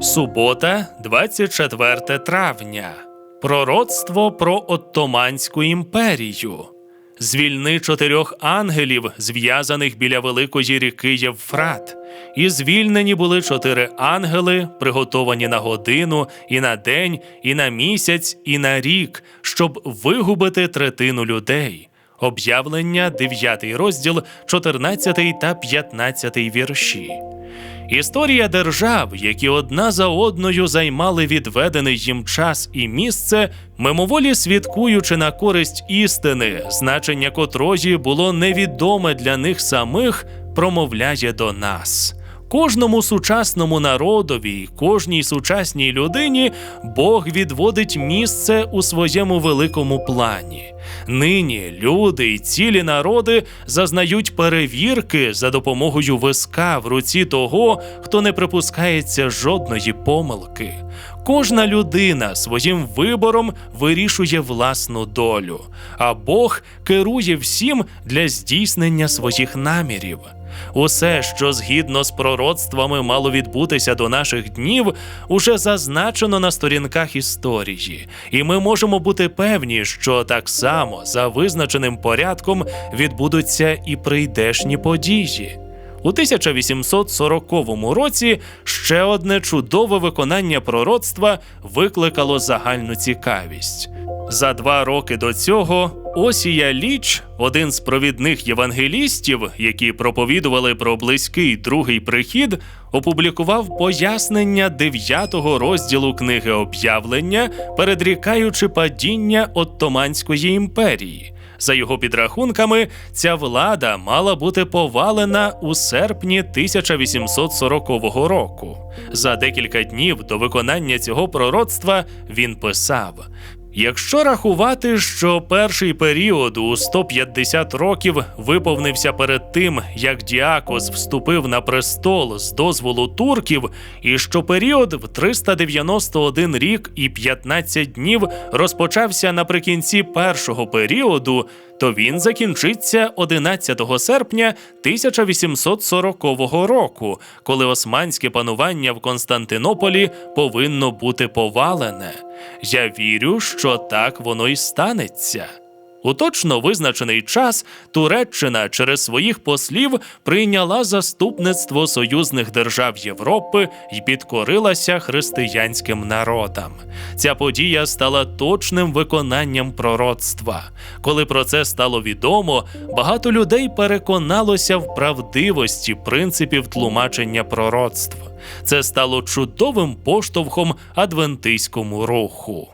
Субота, 24 травня. Пророцтво про Оттоманську імперію. Звільни чотирьох ангелів, зв'язаних біля великої ріки Євфрат. І звільнені були чотири ангели, приготовані на годину, і на день, і на місяць, і на рік, щоб вигубити третину людей. Об'явлення, 9 розділ, 14 та 15 вірші. Історія держав, які одна за одною займали відведений їм час і місце, мимоволі свідкуючи на користь істини, значення котрої було невідоме для них самих, промовляє до нас. Кожному сучасному народові, кожній сучасній людині Бог відводить місце у своєму великому плані. Нині люди й цілі народи зазнають перевірки за допомогою виска в руці того, хто не припускається жодної помилки. Кожна людина своїм вибором вирішує власну долю, а Бог керує всім для здійснення своїх намірів. Усе, що згідно з пророцтвами мало відбутися до наших днів, уже зазначено на сторінках історії, і ми можемо бути певні, що так само за визначеним порядком відбудуться і прийдешні події. У 1840 році ще одне чудове виконання пророцтва викликало загальну цікавість. За два роки до цього Осія Ліч, один з провідних євангелістів, які проповідували про близький другий прихід, опублікував пояснення дев'ятого розділу книги об'явлення, передрікаючи падіння Оттоманської імперії. За його підрахунками, ця влада мала бути повалена у серпні 1840 року. За декілька днів до виконання цього пророцтва він писав: Якщо рахувати, що перший період у 150 років виповнився перед тим, як Діакос вступив на престол з дозволу турків, і що період в 391 рік і 15 днів розпочався наприкінці першого періоду, то він закінчиться 11 серпня 1840 року, коли османське панування в Константинополі повинно бути повалене. Я вірю, що так воно й станеться. У точно визначений час Туреччина через своїх послів прийняла заступництво союзних держав Європи і підкорилася християнським народам. Ця подія стала точним виконанням пророцтва. Коли про це стало відомо, багато людей переконалося в правдивості принципів тлумачення пророцтв. Це стало чудовим поштовхом адвентиському руху.